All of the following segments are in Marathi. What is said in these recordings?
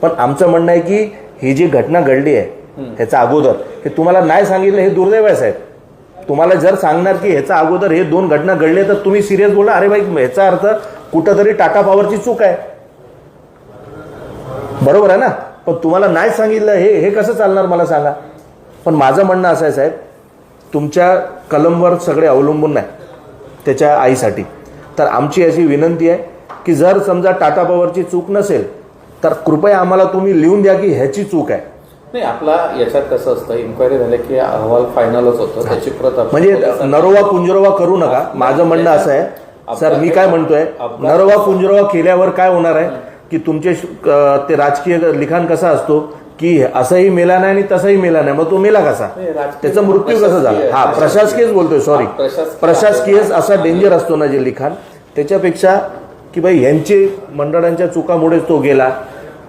पण आमचं म्हणणं आहे की ही जी घटना घडली आहे ह्याच्या अगोदर हे तुम्हाला नाही सांगितलं हे दुर्दैव आहे साहेब. तुम्हाला जर सांगणार की ह्याच्या अगोदर हे दोन घटना घडले तर तुम्ही सिरियस बोला. अरे बाई ह्याचा अर्थ कुठंतरी टाटा पॉवरची चूक आहे. बरोबर आहे ना? पण तुम्हाला नाही सांगितलं हे हे कसं चालणार मला सांगा. पण माझं म्हणणं असं आहे साहेब तुमच्या कलमवर सगळे अवलंबून नाही त्याच्या आईसाठी. तर आमची अशी विनंती आहे की जर समजा टाटा पॉवरची चूक नसेल तर कृपया आम्हाला तुम्ही लिहून द्या की ह्याची चूक आहे. नाही आपला याच्यात कसं असतं इन्क्वायरी झाले की अहवाल फायनलच होतो त्याची प्रत म्हणजे नरोवा कुंजरोवा करू नका. माझं म्हणणं असं आहे. सर मी काय म्हणतोय? नरोवा कुंजरोवा केल्यावर काय होणार आहे? की तुमचे ते राजकीय लिखाण कसा असतो? की असंही मेला नाही आणि तसंही मेला नाही. मग तो मेला कसा? त्याचा मृत्यू कसा झाला? हा प्रशासकीयच बोलतोय सॉरी हा, प्रशासकीय- प्रशासकीय असा डेंजर असतो ना जे लिखाण. त्याच्यापेक्षा की बाई ह्यांचे मंडळांच्या चुकामुळेच तो गेला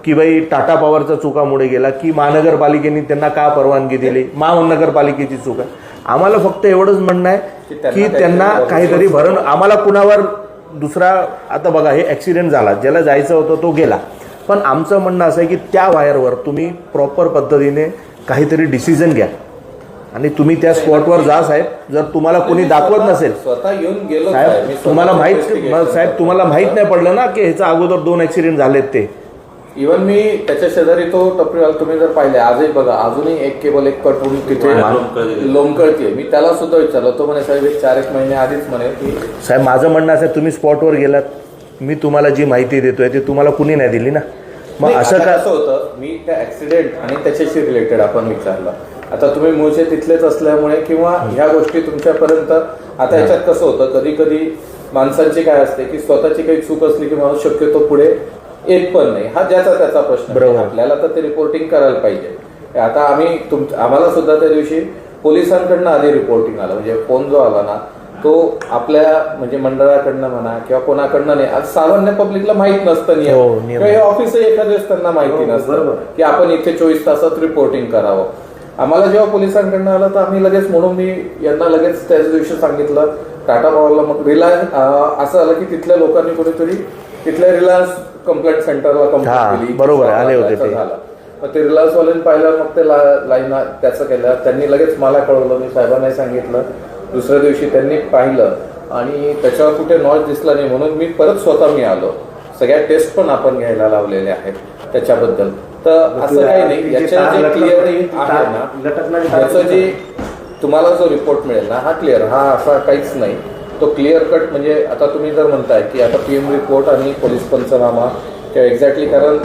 की बाई टाटा पॉवरच्या चुकामुळे गेला की महानगरपालिकेने त्यांना का परवानगी दिली? महानगरपालिकेची चूक आहे. आम्हाला फक्त एवढंच म्हणणं आहे की त्यांना काहीतरी भरण आम्हाला कुणावर दुसरा आता बघा हे ऍक्सिडेंट झाला. ज्याला जायचं होतं तो गेला. पण आमचं म्हणणं असं आहे की त्या वायरवर तुम्ही प्रॉपर पद्धतीने काहीतरी डिसिजन घ्या. आणि तुम्ही त्या स्पॉटवर जा साहेब. जर तुम्हाला कोणी दाखवत नसेल. स्वतः येऊन गेलो साहेब तुम्हाला माहीत साहेब तुम्हाला माहीत नाही पडलं ना की ह्याच्या अगोदर दोन ऍक्सिडेंट झालेत ते. इव्हन मी त्याच्या शेजारी तो टपरीवाला तुम्ही जर पाहिले आजही बघा अजूनही एक केबल एक कट होऊन तिथे लोंबकळते मी त्याला सुद्धा विचारलं. तो म्हणे साहेब एक चार एक महिने आधीच म्हणे की साहेब माझं म्हणणं असं आहे, तुम्ही स्पॉटवर गेलात. मी तुम्हाला जी माहिती देतोय ती तुम्हाला कुणी नाही दिली ना? मग असं आता का कसं होतं मी त्या ऍक्सिडेंट आणि त्याच्याशी रिलेटेड आपण विचारलं. आता तुम्ही मूळचे तिथलेच असल्यामुळे किंवा ह्या गोष्टी तुमच्यापर्यंत आता याच्यात कसं होतं कधी कधी माणसांची काय असते की स्वतःची काही चूक असली की माणूस शक्यतो पुढे येत पण नाही. हा ज्याचा त्याचा प्रश्न. आपल्याला तर ते रिपोर्टिंग करायला पाहिजे. आता आम्ही तुम आम्हाला सुद्धा त्या दिवशी पोलिसांकडनं आधी रिपोर्टिंग आलं. म्हणजे फोन जो आला ना तो आपल्या म्हणजे मंडळाकडनं म्हणा किंवा कोणाकडनं नाही आज सामान्य पब्लिकला माहीत नसतं हो, नियम. किंवा हे ऑफिसही एखाद्या वेळेस त्यांना माहिती नसतं की आपण इथे चोवीस तासात रिपोर्टिंग करावं. आम्हाला जेव्हा पोलिसांकडनं आलं तर आम्ही लगेच म्हणून मी यांना लगेच त्याच दिवशी सांगितलं टाटा पॉवरला मग रिलायन्स असं आलं की तिथल्या लोकांनी कुठेतरी तिथल्या रिलायन्स कंप्लेंट सेंटरला हा, कंप्लेंट केली बरोबर आहे, आले होते मग ते रिलायन्स वाल्यांनी पाहिलं मग ते लाईन त्याचं केलं त्यांनी लगेच मला कळवलं मी साहेबांनाही सांगितलं दुसऱ्या दिवशी त्यांनी पाहिलं आणि त्याच्यावर कुठे नॉच दिसला नाही म्हणून मी परत स्वतः मी आलो. सगळ्या टेस्ट पण आपण घ्यायला लावलेल्या आहेत त्याच्याबद्दल. तर असं काही नाही. याच्या जे क्लिअर आहे ना त्याचं जे तुम्हाला जो रिपोर्ट मिळेल ना हा क्लिअर हा असा काहीच नाही. तो क्लिअर कट म्हणजे आता तुम्ही जर म्हणताय की आता पीएम रिपोर्ट आणि पोलीस पंचनामा किंवा एक्झॅक्टली कारण